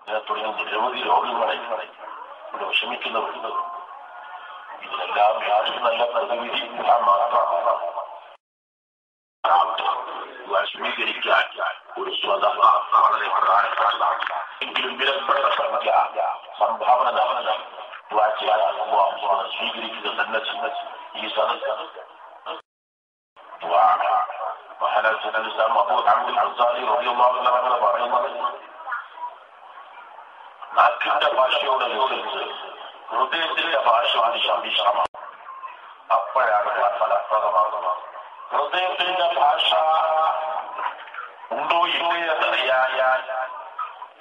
അങ്ങനെ തുടങ്ങി നിരവധി രോഗങ്ങളെ ഇവിടെ വിഷമിക്കുന്നവരുണ്ട് ഇതിനെല്ലാം യാതൊരു നല്ല പ്രതിവിധി ഞാൻ മാത്രമാണ് സ്വീകരിക്കാൻ ഒരു സ്വതഹ വളരെ പ്രധാനപ്പെട്ടതാണ് എങ്കിലും വിലപ്പെട്ട സംഖ്യ സംഭാവന നൽകണം ദുആ ചെയ്യാൻ അല്ലാഹു സുബ്ഹാനഹു സ്വീകരിക്കുക തന്നെ ചെയ്യും. ഈ സദസ്സ് ദുആ മഹാനായ സയ്യിദുൽ ഇസ്ലാം അബൂ ഹംദുൽ അൻസാരി റളിയല്ലാഹു അൻഹു തങ്ങൾ പറയുന്നത് നാക്കിന്റെ ഭാഷയോട് അനുസരിച്ച് ഹൃദയത്തിന്റെ ഭാഷ അതിശാന്തമാണ് അപ്പോഴാണ് ഞാൻ ഫലപ്രദമാകുന്നത്. ഹൃദയത്തിന്റെ ഭാഷ ഉണ്ടോ ഇല്ലേ എന്നറിയായാൽ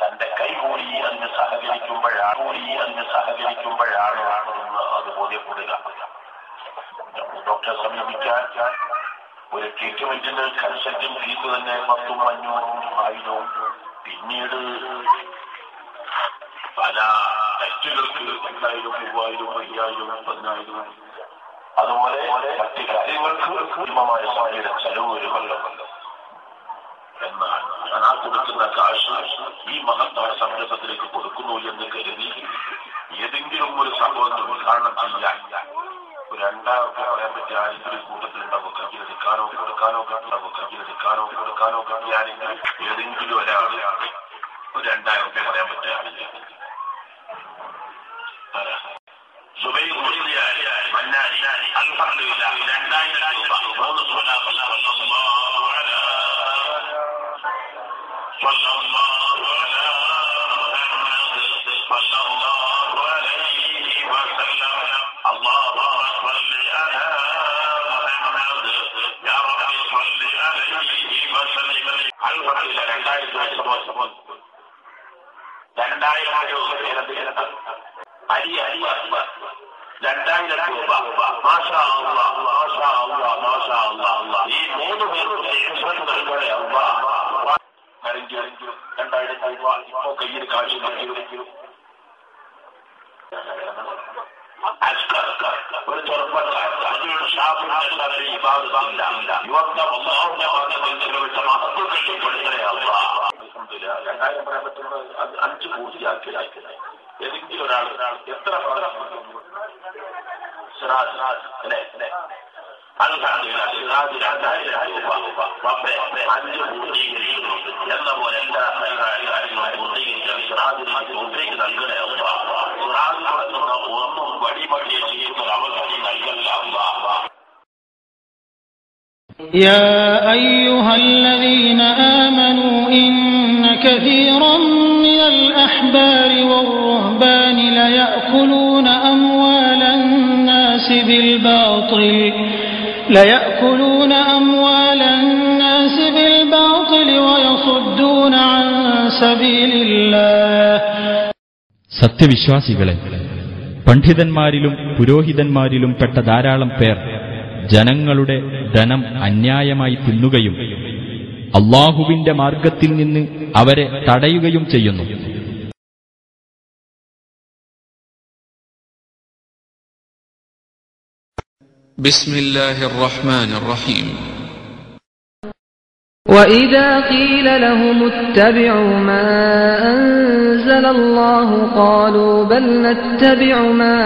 തന്റെ കൈ കൂടി അതിന് സഹകരിക്കുമ്പോഴാണ് കൂടി അതിന് സഹകരിക്കുമ്പോഴാണ് എന്ന് അത് ബോധ്യപ്പെടുക. ഡോക്ടറെ സമീപിക്കാൻ ഒരു ട്രീറ്റ്മെന്റിന് കൺസൾട്ടിംഗ് ഫീസ് തന്നെ പത്തും അഞ്ഞൂറും ആയിരവും പിന്നീട് പല ടെസ്റ്റുകൾക്ക് രണ്ടായിരം മൂവായിരം അയ്യായിരം പതിനായിരം അതുപോലെ മറ്റ് കാര്യങ്ങൾക്ക് ഭീമമായ സമയയുടെ ചെലവ് വരുമല്ലോ എന്നാൽ ഞാൻ ആ കൊടുക്കുന്ന കാശ് ഈ മഹത്തായ സംരംഭത്തിലേക്ക് എന്ന് കരുതി ഏതെങ്കിലും ഒരു സംഭവം ഉദ്ഘാടനം ചെയ്യാൻ ഒരു രണ്ടായിരം റുപ്യ പറയാൻ പറ്റിയ ആരെങ്കിലും കൂട്ടത്തിലുണ്ടാവും കയ്യിലെടുക്കാനോ കൊടുക്കാനോ ഉണ്ടാവും കയ്യിലെടുക്കാനോ ഒരു രണ്ടായിരം റുപ്യ പറയാൻ? സുബൈർ മന്നാരി അൽഹംദുലില്ല രണ്ടായിരം രൂപ മൂന്ന് സ്വലാഫൽ രണ്ടായിരം രൂപ രണ്ടായിരം രൂപ മാഷാ അല്ലാ, മാഷാ അല്ലാ, മാഷാ അല്ലാ, അല്ലാ. ഈ മൂന്ന് പേർക്കും യജമാനൻ നൽകണേ അല്ലാ. ആരെങ്കിലും രണ്ടായിരം രൂപ ഇപ്പോ കയ്യിൽ കാശ് നൽകിയിരിക്കും ഒരു ചെറുപ്പക്കാരൻ അതിനുള്ള ഷാഫിന്റെ ഇബാദത്തില്ല യുവത്വം അള്ളാഹുവിനെ പറഞ്ഞതിൽ വെച്ച മഹത്വം പെടുത്തണേ അല്ലാ. അൽഹംദുലില്ലാ. രണ്ടായിരം പറയാൻ പറ്റുന്നത് അത് അഞ്ച് പൂർത്തിയാക്കി ഏതെങ്കിലും ഒരാൾ എത്ര പ്രാവശ്യം സിറാജ് അല്ലേ അല്ലേ അൽഹംദുലില്ലാ. സിറാജ് രണ്ടായിരം രൂപ റബ്ബേ അഞ്ച് പൂർത്തീകരിക്കുന്നു എന്ന പോലെ എല്ലാ കാര്യങ്ങളും പൂർത്തീകരിക്കാൻ സിറാജിന് പൂർത്തീക്ക് നൽകണേ അല്ലാ. സിറാജ് നടത്തുന്ന ഒന്നും വഴിമടിയെ ചെയ്യുന്ന ഒരു അവസരം നൽകല്ല അല്ലാ. يا أيها الذين آمنوا إن كثيرا من الأحبار والرهبان ليأكلون أموال الناس بالباطل ليأكلون أموال الناس بالباطل ويصدون عن سبيل الله സത്യവിശ്വാസികളെ പണ്ഡിതന്മാരിലും പുരോഹിതന്മാരിലും പെട്ട ധാരാളം പേർ ജനങ്ങളുടെ ധനം അന്യായമായി തിന്നുകയും അള്ളാഹുവിന്റെ മാർഗത്തിൽ നിന്ന് അവരെ തടയുകയും ചെയ്യുന്നു بسم الله الرحمن الرحيم. وإذا قيل لهم اتبعوا ما أنزل الله قالوا بل نتبع ما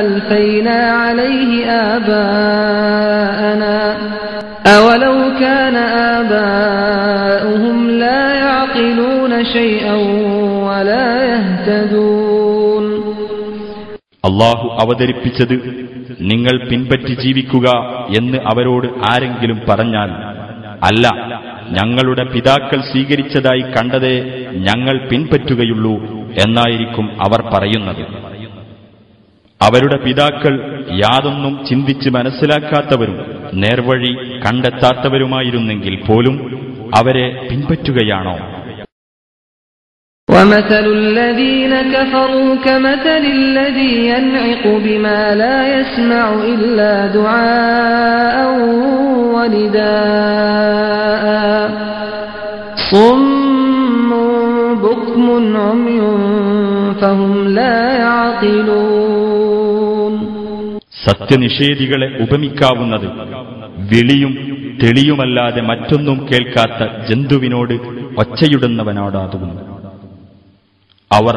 ألفينا عليه آباءنا. أولو كان آباؤهم لا يعقلون شيئا അള്ളാഹു അവതരിപ്പിച്ചത് നിങ്ങൾ പിൻപറ്റി ജീവിക്കുക എന്ന് അവരോട് ആരെങ്കിലും പറഞ്ഞാൽ അല്ല ഞങ്ങളുടെ പിതാക്കൾ സ്വീകരിച്ചതായി കണ്ടതേ ഞങ്ങൾ പിൻപറ്റുകയുള്ളൂ എന്നായിരിക്കും അവർ പറയുന്നത്. അവരുടെ പിതാക്കൾ യാതൊന്നും ചിന്തിച്ച് മനസ്സിലാക്കാത്തവരും നേർവഴി കണ്ടെത്താത്തവരുമായിരുന്നെങ്കിൽ പോലും അവരെ പിൻപറ്റുകയാണോ? ومثل الذين كفروا كمثل الذي ينعق بما لا يسمع إلا دعاء ونداء صم بكم عمي فهم لا يعقلون സത്യനിഷേധികളെ ഉപമിക്കാവുന്നത് വിളിയും തെളിയുമല്ലാതെ മറ്റൊന്നും കേൾക്കാത്ത ജന്തുവിനോട് ഒച്ചയിടുന്നവനോടാകുന്നു അവർ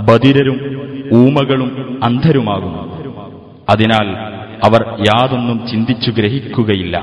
ബധിരരും ഊമകളും അന്ധരുമാകുന്നു. അതിനാൽ അവർ യാതൊന്നും ചിന്തിച്ചു ഗ്രഹിക്കുകയില്ല.